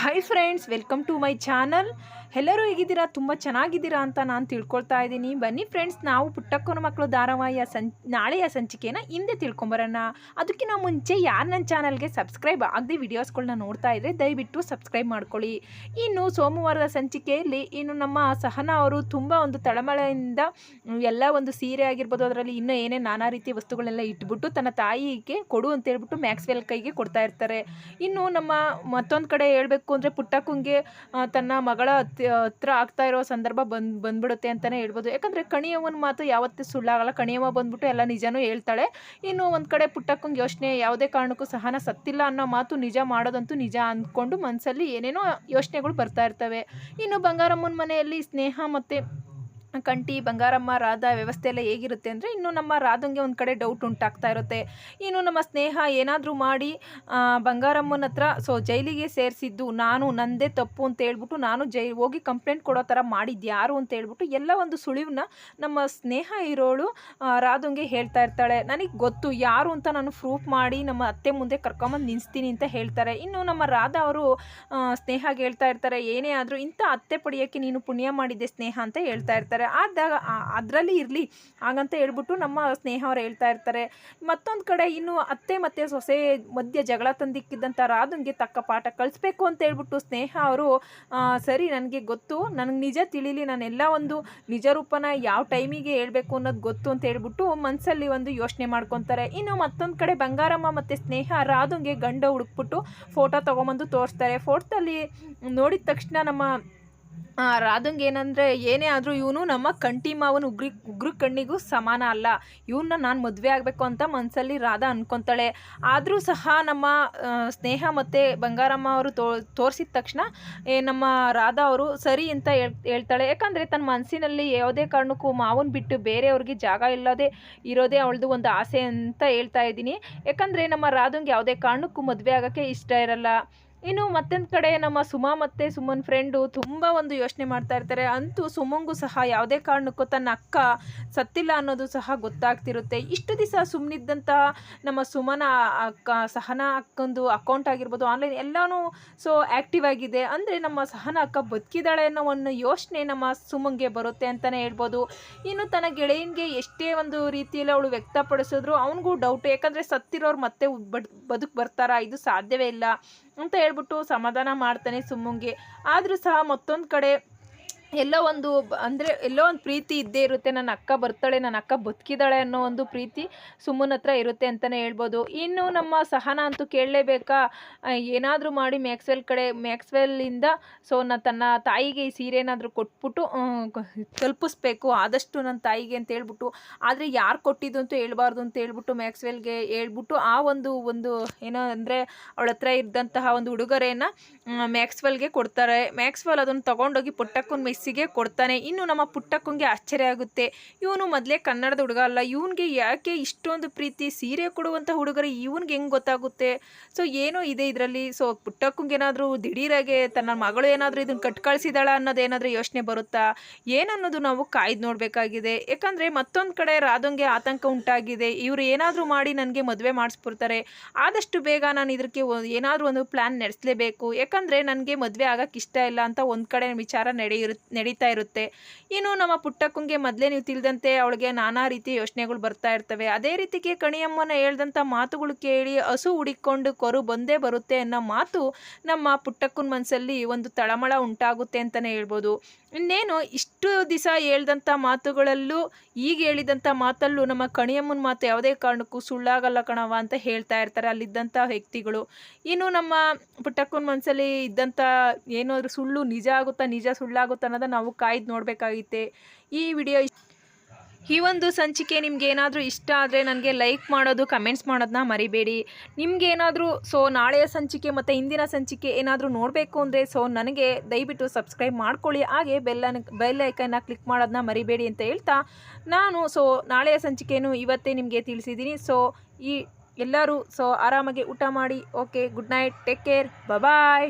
Hi friends welcome to my channel ಎಲ್ಲರೂ ಹೇಗಿದ್ದೀರಾ? ತುಂಬ ಚೆನ್ನಾಗಿದ್ದೀರಾ ಅಂತ ನಾನು ತಿಳ್ಕೊಳ್ತಾ ಇದ್ದೀನಿ. ಬನ್ನಿ ಫ್ರೆಂಡ್ಸ್ ನಾವು ಪುಟ್ಟಕ್ಕನ ಮಕ್ಕಳು ಧಾರಾವಾಹಿಯ ಸಂ, ನಾಳೆಯ ಸಂಚಿಕೆನ ಹಿಂದೆ ತಿಳ್ಕೊಂಬರೋಣ. ಅದಕ್ಕಿಂತ ಮುಂಚೆ ಯಾರು ನನ್ನ ಚಾನಲ್ಗೆ ಸಬ್ಸ್ಕ್ರೈಬ್ ಆಗದೆ ವಿಡಿಯೋಸ್ಗಳನ್ನ ನೋಡ್ತಾ ಇದ್ದರೆ ದಯವಿಟ್ಟು ಸಬ್ಸ್ಕ್ರೈಬ್ ಮಾಡ್ಕೊಳ್ಳಿ. ಇನ್ನು ಸೋಮವಾರದ ಸಂಚಿಕೆಯಲ್ಲಿ ಇನ್ನು ನಮ್ಮ ಸಹನಾ ಅವರು ತುಂಬ ಒಂದು ತಳಮಳೆಯಿಂದ ಎಲ್ಲ ಒಂದು ಸೀರೆ ಆಗಿರ್ಬೋದು, ಅದರಲ್ಲಿ ಇನ್ನೂ ಏನೇ ನಾನಾ ರೀತಿಯ ವಸ್ತುಗಳನ್ನೆಲ್ಲ ಇಟ್ಬಿಟ್ಟು ತನ್ನ ತಾಯಿಗೆ ಕೊಡು ಅಂತ ಹೇಳ್ಬಿಟ್ಟು ಮ್ಯಾಕ್ಸ್ವೆಲ್ ಕೈಗೆ ಕೊಡ್ತಾ ಇರ್ತಾರೆ. ಇನ್ನು ನಮ್ಮ ಮತ್ತೊಂದು ಕಡೆ ಹೇಳಬೇಕು ಅಂದರೆ ಪುಟ್ಟಕ್ಕಂಗೆ ಆ, ತನ್ನ ಮಗಳ ಹತ್- ಹತ್ರ ಆಗ್ತಾ ಇರೋ ಸಂದರ್ಭ ಬಂದ್ ಬಂದ್ಬಿಡುತ್ತೆ ಅಂತಲೇ ಹೇಳ್ಬೋದು. ಯಾಕಂದರೆ ಕಣಿಯವ್ವನ ಮಾತು ಯಾವತ್ತೂ ಸುಳ್ಳಾಗಲ್ಲ. ಕಣಿಯವ ಬಂದ್ಬಿಟ್ಟು ಎಲ್ಲ ನಿಜನೂ ಹೇಳ್ತಾಳೆ. ಇನ್ನು ಒಂದು ಕಡೆ ಪುಟ್ಟಕ್ಕಂಗೆ ಯೋಚನೆ ಯಾವುದೇ ಕಾರಣಕ್ಕೂ ಸಹನ ಸತ್ತಿಲ್ಲ ಅನ್ನೋ ಮಾತು ನಿಜ ಮಾಡೋದಂತೂ ನಿಜ ಅಂದ್ಕೊಂಡು ಮನಸ್ಸಲ್ಲಿ ಏನೇನೋ ಯೋಚನೆಗಳು ಬರ್ತಾ ಇರ್ತವೆ. ಇನ್ನು ಬಂಗಾರಮ್ಮನ ಮನೆಯಲ್ಲಿ ಸ್ನೇಹ ಮತ್ತು ಕಂಟಿ ಬಂಗಾರಮ್ಮ, ರಾಧಾ ವ್ಯವಸ್ಥೆ ಎಲ್ಲ ಹೇಗಿರುತ್ತೆ ಅಂದರೆ ಇನ್ನು ನಮ್ಮ ರಾಧಂಗೆ ಒಂದು ಕಡೆ ಡೌಟ್ ಉಂಟಾಗ್ತಾ ಇರುತ್ತೆ. ಇನ್ನು ನಮ್ಮ ಸ್ನೇಹ ಏನಾದರೂ ಮಾಡಿ ಬಂಗಾರಮ್ಮನ ಹತ್ರ ಸೊ ಜೈಲಿಗೆ ಸೇರಿಸಿದ್ದು ನಾನು, ನಂದೇ ತಪ್ಪು ಅಂತ ಹೇಳ್ಬಿಟ್ಟು ನಾನು ಜೈ ಹೋಗಿ ಕಂಪ್ಲೇಂಟ್ ಕೊಡೋ ಥರ ಮಾಡಿದ್ದು ಯಾರು ಅಂತ ಹೇಳ್ಬಿಟ್ಟು ಎಲ್ಲ ಒಂದು ಸುಳಿವನ್ನ ನಮ್ಮ ಸ್ನೇಹ ಇರೋಳು ರಾಧಂಗೆ ಹೇಳ್ತಾ ಇರ್ತಾಳೆ. ನನಗೆ ಗೊತ್ತು ಯಾರು ಅಂತ ನಾನು ಪ್ರೂಫ್ ಮಾಡಿ ನಮ್ಮ ಅತ್ತೆ ಮುಂದೆ ಕರ್ಕೊಂಬಂದು ನಿಲ್ಲಿಸ್ತೀನಿ ಅಂತ ಹೇಳ್ತಾರೆ. ಇನ್ನು ನಮ್ಮ ರಾಧಾ ಅವರು ಸ್ನೇಹಾಗ ಹೇಳ್ತಾ ಇರ್ತಾರೆ, ಏನೇ ಆದರೂ ಇಂಥ ಅತ್ತೆ ಪಡೆಯೋಕ್ಕೆ ನೀನು ಪುಣ್ಯ ಮಾಡಿದ್ದೆ ಸ್ನೇಹ ಅಂತ ಹೇಳ್ತಾ ಇರ್ತಾರೆ. ಆದಾಗ ಅದರಲ್ಲಿ ಇರಲಿ. ಹಾಗಂತ ಹೇಳ್ಬಿಟ್ಟು ನಮ್ಮ ಸ್ನೇಹ ಅವ್ರು ಹೇಳ್ತಾ ಇರ್ತಾರೆ. ಮತ್ತೊಂದು ಕಡೆ ಇನ್ನು ಅತ್ತೆ ಮತ್ತು ಸೊಸೆ ಮಧ್ಯೆ ಜಗಳ ತಂದಿಕ್ಕಿದ್ದಂಥ ರಾಧನ್ಗೆ ತಕ್ಕ ಪಾಠ ಕಳಿಸ್ಬೇಕು ಅಂತ ಹೇಳ್ಬಿಟ್ಟು ಸ್ನೇಹ ಅವರು ಸರಿ ನನಗೆ ಗೊತ್ತು. ನನಗೆ ನಿಜ ತಿಳಿಲಿ. ನಾನೆಲ್ಲ ಒಂದು ನಿಜ ರೂಪನ ಯಾವ ಟೈಮಿಗೆ ಹೇಳ್ಬೇಕು ಅನ್ನೋದು ಗೊತ್ತು ಅಂತ ಹೇಳ್ಬಿಟ್ಟು ಮನಸ್ಸಲ್ಲಿ ಒಂದು ಯೋಚನೆ ಮಾಡ್ಕೊತಾರೆ. ಇನ್ನು ಮತ್ತೊಂದು ಕಡೆ ಬಂಗಾರಮ್ಮ ಮತ್ತು ಸ್ನೇಹ ರಾಧುಗೆ ಗಂಡ ಹುಡುಕ್ಬಿಟ್ಟು ಫೋಟೋ ತೊಗೊಂಬಂದು ತೋರಿಸ್ತಾರೆ. ಫೋಟೋದಲ್ಲಿ ನೋಡಿದ ತಕ್ಷಣ ನಮ್ಮ ರಾಧಂಗೆ ಏನಂದರೆ, ಏನೇ ಆದರೂ ಇವನು ನಮ್ಮ ಕಂಟಿ ಮಾವನ ಉಗ್ರಿ, ಉಗ್ರ ಕಣ್ಣಿಗೂ ಸಮಾನ ಅಲ್ಲ. ಇವನ್ನ ನಾನು ಮದುವೆ ಆಗಬೇಕು ಅಂತ ಮನಸ್ಸಲ್ಲಿ ರಾಧಾ ಅಂದ್ಕೊತಾಳೆ ಆದರೂ ಸಹ ನಮ್ಮ ಸ್ನೇಹ ಮತ್ತು ಬಂಗಾರಮ್ಮ ಅವರು ತೋ, ತೋರಿಸಿದ ತಕ್ಷಣ, ಏ, ನಮ್ಮ ರಾಧಾ ಅವರು ಸರಿ ಅಂತ ಹೇಳ್, ಹೇಳ್ತಾಳೆ. ಯಾಕಂದರೆ ತನ್ನ ಮನಸ್ಸಿನಲ್ಲಿ ಯಾವುದೇ ಕಾರಣಕ್ಕೂ ಮಾವನ ಬಿಟ್ಟು ಬೇರೆಯವ್ರಿಗೆ ಜಾಗ ಇಲ್ಲದೆ ಇರೋದೇ ಅವಳದು ಒಂದು ಆಸೆ ಅಂತ ಹೇಳ್ತಾ ಇದ್ದೀನಿ. ಯಾಕಂದರೆ ನಮ್ಮ ರಾಧಂಗೆ ಯಾವುದೇ ಕಾರಣಕ್ಕೂ ಮದುವೆ ಆಗೋಕ್ಕೆ ಇಷ್ಟ ಇರಲ್ಲ. ಇನ್ನು ಮತ್ತೊಂದು ಕಡೆ ನಮ್ಮ ಸುಮಾ ಮತ್ತು ಸುಮನ್ ಫ್ರೆಂಡು ತುಂಬ ಒಂದು ಯೋಚನೆ ಮಾಡ್ತಾ ಇರ್ತಾರೆ. ಅಂತೂ ಸುಮಂಗೂ ಸಹ ಯಾವುದೇ ಕಾರಣಕ್ಕೂ ತನ್ನ ಅಕ್ಕ ಸತ್ತಿಲ್ಲ ಅನ್ನೋದು ಸಹ ಗೊತ್ತಾಗ್ತಿರುತ್ತೆ. ಇಷ್ಟು ದಿವಸ ಸುಮ್ಮನಿದ್ದಂತಹ ನಮ್ಮ ಸುಮನ ಅಕ್ಕ, ಸಹನ ಅಕ್ಕಂದು ಅಕೌಂಟ್ ಆಗಿರ್ಬೋದು ಆನ್ಲೈನ್ ಎಲ್ಲನೂ ಸೊ ಆ್ಯಕ್ಟಿವ್ ಆಗಿದೆ. ಅಂದರೆ ನಮ್ಮ ಸಹನ ಅಕ್ಕ ಬದುಕಿದಾಳೆ ಅನ್ನೋ ಒಂದು ಯೋಚನೆ ನಮ್ಮ ಸುಮಂಗೆ ಬರುತ್ತೆ ಅಂತಲೇ ಹೇಳ್ಬೋದು. ಇನ್ನು ತನ್ನ ಗೆಳೆಯನಿಗೆ ಎಷ್ಟೇ ಒಂದು ರೀತಿಯಲ್ಲಿ ಅವಳು ವ್ಯಕ್ತಪಡಿಸಿದ್ರು, ಅವನಿಗೂ ಡೌಟ್ ಯಾಕಂದರೆ ಸತ್ತಿರೋರು ಮತ್ತೆ ಬದುಕು ಬರ್ತಾರಾ? ಇದು ಸಾಧ್ಯವೇ ಇಲ್ಲ. ಅಂತ ಹೇಳ್ಬಿಟ್ಟು ಸಮಾಧಾನ ಮಾಡ್ತಾನೆ ಸುಮ್ಮಂಗೆ. ಆದರೂ ಸಹ ಮತ್ತೊಂದು ಕಡೆ ಎಲ್ಲೋ ಒಂದು ಅಂದರೆ ಎಲ್ಲೋ ಒಂದು ಪ್ರೀತಿ ಇದ್ದೇ ಇರುತ್ತೆ. ನನ್ನ ಅಕ್ಕ ಬರ್ತಾಳೆ, ನನ್ನ ಅಕ್ಕ ಬದುಕಿದ್ದಾಳೆ ಅನ್ನೋ ಒಂದು ಪ್ರೀತಿ ಸುಮ್ಮನ ಹತ್ರ ಇರುತ್ತೆ ಅಂತಲೇ ಹೇಳ್ಬೋದು. ಇನ್ನು ನಮ್ಮ ಸಹನ ಅಂತೂ ಕೇಳಲೇಬೇಕಾ? ಏನಾದರೂ ಮಾಡಿ ಮ್ಯಾಕ್ಸ್ವೆಲ್ ಕಡೆ ಮ್ಯಾಕ್ಸ್ವೆಲ್ಲಿಂದ ಸೊ ನಾನು ತನ್ನ ತಾಯಿಗೆ ಈ ಸೀರೆ ಏನಾದರೂ ಕೊಟ್ಬಿಟ್ಟು ತಲುಪಿಸ್ಬೇಕು. ಆದಷ್ಟು ನನ್ನ ತಾಯಿಗೆ ಅಂತ ಹೇಳ್ಬಿಟ್ಟು, ಆದರೆ ಯಾರು ಕೊಟ್ಟಿದ್ದು ಅಂತೂ ಹೇಳ್ಬಾರ್ದು ಅಂತ ಹೇಳ್ಬಿಟ್ಟು ಮ್ಯಾಕ್ಸ್ವೆಲ್ಗೆ ಹೇಳ್ಬಿಟ್ಟು, ಆ ಒಂದು ಒಂದು ಏನೋ ಅಂದರೆ ಅವಳ ಹತ್ರ ಇದ್ದಂತಹ ಒಂದು ಉಡುಗೊರೆಯನ್ನು ಮ್ಯಾಕ್ಸ್ವೆಲ್ಗೆ ಕೊಡ್ತಾರೆ. ಮ್ಯಾಕ್ಸ್ವೆಲ್ ಅದನ್ನು ತೊಗೊಂಡೋಗಿ ಪುಟ್ಟಕ್ಕನ ಮೆಸ್ಸಿಗೆ ಕೊಡ್ತಾನೆ. ಇನ್ನು ನಮ್ಮ ಪುಟ್ಟಕ್ಕಂಗೆ ಆಶ್ಚರ್ಯ ಆಗುತ್ತೆ. ಇವನು ಮೊದಲೇ ಕನ್ನಡದ ಹುಡುಗ ಅಲ್ಲ. ಇವನಿಗೆ ಯಾಕೆ ಇಷ್ಟೊಂದು ಪ್ರೀತಿ ಸೀರೆ ಕೊಡುವಂಥ ಹುಡುಗರು ಇವನಿಗೆ ಹೆಂಗೆ ಗೊತ್ತಾಗುತ್ತೆ? ಸೊ ಏನೋ ಇದೆ ಇದರಲ್ಲಿ. ಸೊ ಪುಟ್ಟಕ್ಕಂಗೇನಾದರೂ ದಿಢೀರಾಗೆ ತನ್ನ ಮಗಳು ಏನಾದರೂ ಇದನ್ನು ಕಟ್ ಕಳಿಸಿದಾಳ ಅನ್ನೋದೇನಾದರೂ ಯೋಚನೆ ಬರುತ್ತಾ? ಏನನ್ನೋದು ನಾವು ಕಾಯ್ದು ನೋಡಬೇಕಾಗಿದೆ. ಯಾಕಂದರೆ ಮತ್ತೊಂದು ಕಡೆ ರಾಧಂಗೆ ಆತಂಕ ಉಂಟಾಗಿದೆ. ಇವರು ಏನಾದರೂ ಮಾಡಿ ನನಗೆ ಮದುವೆ ಮಾಡಿಸ್ಬಿಡ್ತಾರೆ. ಆದಷ್ಟು ಬೇಗ ನಾನು ಇದಕ್ಕೆ ಏನಾದರೂ ಒಂದು ಪ್ಲ್ಯಾನ್ ನಡೆಸಲೇಬೇಕು. ಯಾಕಂದರೆ ನನಗೆ ಮದುವೆ ಆಗಕ್ಕೆ ಇಷ್ಟ ಇಲ್ಲ ಅಂತ ಒಂದು ಕಡೆ ವಿಚಾರ ನಡೆಯಿರು ನಡೀತಾ ಇರುತ್ತೆ. ಇನ್ನು ನಮ್ಮ ಪುಟ್ಟಕ್ಕಂಗೆ ಮೊದಲೇ ನೀವು ತಿಳಿದಂತೆ ಅವಳಿಗೆ ನಾನಾ ರೀತಿ ಯೋಚನೆಗಳು ಬರ್ತಾ ಇರ್ತವೆ. ಅದೇ ರೀತಿಗೆ ಕಣಿಯಮ್ಮನ ಹೇಳ್ದಂಥ ಮಾತುಗಳು ಕೇಳಿ ಹಸು ಹುಡಿಕೊಂಡು ಕೊರು ಬಂದೇ ಬರುತ್ತೆ ಅನ್ನೋ ಮಾತು ನಮ್ಮ ಪುಟ್ಟಕ್ಕನ ಮನಸ್ಸಲ್ಲಿ ಒಂದು ತಳಮಳ ಉಂಟಾಗುತ್ತೆ ಅಂತಲೇ ಹೇಳ್ಬೋದು. ಇನ್ನೇನು ಇಷ್ಟು ದಿವಸ ಹೇಳ್ದಂಥ ಮಾತುಗಳಲ್ಲೂ ಈಗ ಹೇಳಿದಂಥ ಮಾತಲ್ಲೂ ನಮ್ಮ ಕಣಿಯಮ್ಮನ ಮಾತು ಯಾವುದೇ ಕಾರಣಕ್ಕೂ ಸುಳ್ಳಾಗಲ್ಲ ಕಣವ ಅಂತ ಹೇಳ್ತಾ ಇರ್ತಾರೆ ಅಲ್ಲಿದ್ದಂಥ ವ್ಯಕ್ತಿಗಳು. ಇನ್ನು ನಮ್ಮ ಪುಟ್ಟಕ್ಕನ ಮನಸ್ಸಲ್ಲಿ ಇದ್ದಂಥ ಏನಾದರೂ ಸುಳ್ಳು ನಿಜ ಆಗುತ್ತಾ ನಿಜ ಸುಳ್ಳಾಗುತ್ತಾ ನಾವು ಕಾಯ್ದು ನೋಡಬೇಕಾಗಿತ್ತೆ ಈ ವಿಡಿಯೋ ಈ ಒಂದು ಸಂಚಿಕೆ ನಿಮ್ಗೆ ಏನಾದರೂ ಇಷ್ಟ ಆದರೆ ನನಗೆ ಲೈಕ್ ಮಾಡೋದು ಕಮೆಂಟ್ಸ್ ಮಾಡೋದನ್ನ ಮರಿಬೇಡಿ. ನಿಮ್ಗೆ ಏನಾದರೂ ಸೊ ನಾಳೆಯ ಸಂಚಿಕೆ ಮತ್ತು ಇಂದಿನ ಸಂಚಿಕೆ ಏನಾದರೂ ನೋಡಬೇಕು ಅಂದರೆ ಸೊ ನನಗೆ ದಯವಿಟ್ಟು ಸಬ್ಸ್ಕ್ರೈಬ್ ಮಾಡ್ಕೊಳ್ಳಿ. ಹಾಗೆ ಬೆಲ್ಲನ ಬೆಲ್ ಐಕನ್ನ ಕ್ಲಿಕ್ ಮಾಡೋದನ್ನ ಮರಿಬೇಡಿ ಅಂತ ಹೇಳ್ತಾ ನಾನು ಸೊ ನಾಳೆಯ ಸಂಚಿಕೆಯನ್ನು ಇವತ್ತೇ ನಿಮಗೆ ತಿಳಿಸಿದ್ದೀನಿ. ಸೊ ಈ ಎಲ್ಲರೂ ಸೊ ಆರಾಮಾಗಿ ಊಟ ಮಾಡಿ okay good night take care bye